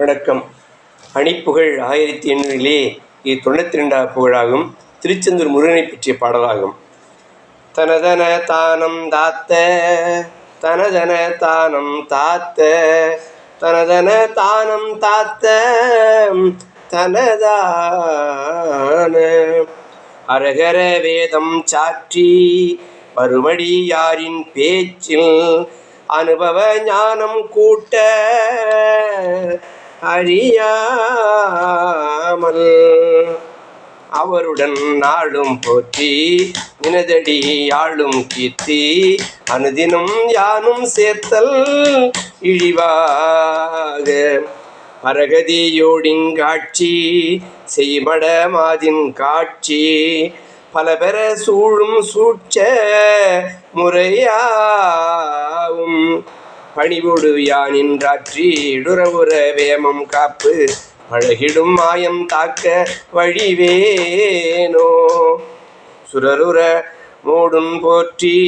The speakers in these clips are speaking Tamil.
வணக்கம் அணிப்புகழ் ஆயிரத்தி எண்ணூறிலே இது தொண்ணூற்றி ரெண்டாவது புகழாகும். திருச்செந்தூர் முருகனை பற்றிய பாடலாகும். தனதன தானம் தாத்த தனதன தானம் தாத்த தனதன தானம் தாத்த தனதான. அரகர வேதம் சாற்றி மறுபடி யாரின் பேச்சில் அனுபவ ஞானம் கூட்ட அறியாமல் அவருடன் நாளும் போற்றி நினதடி ஆளும் கீர்த்தி அனுதினம் யானும் சேர்த்தல் இழிவாக. பரகதியோடின் காட்சி செய்மட மாதின் காட்சி பல பெற சூழும் சூட்ச முறையாவும். பணிவோடு யானின்றாற்றி இடுறவுற வேமம் காப்பு பழகிடும் மாயம் தாக்க வழிவேனோ. சுரருற மூடும் போற்றி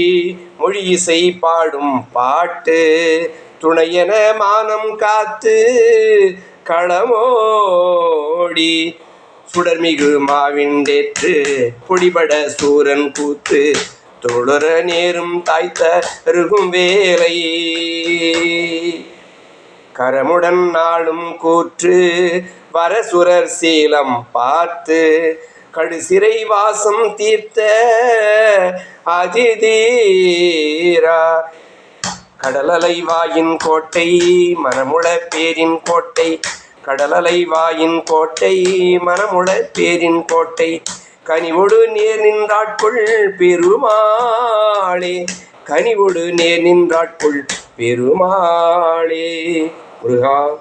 மொழி இசை பாடும் பாட்டு துணையென மானம் காத்து களமோடி. சுடர்மிகு மாவிண்டேற்று பொடிபட சூரன் கூத்து தொழுற நேரும் தாய்த்த அருகும் வேலை. கரமுடன் நாளும் கூற்று வரசுரர் சீலம் பார்த்து கடுசிறை வாசம் தீர்த்த அதிதீரா. கடலலை வாயின் கோட்டை மனமுள பேரின் கோட்டை. கடலலை வாயின் கோட்டை மனமுள பேரின் கோட்டை. கனிவொடு நேர் நின்றாட்கொள் பெருமாளே. கனிவொடு நேர் நின்றாட்கொள் பெருமாளே. முருகா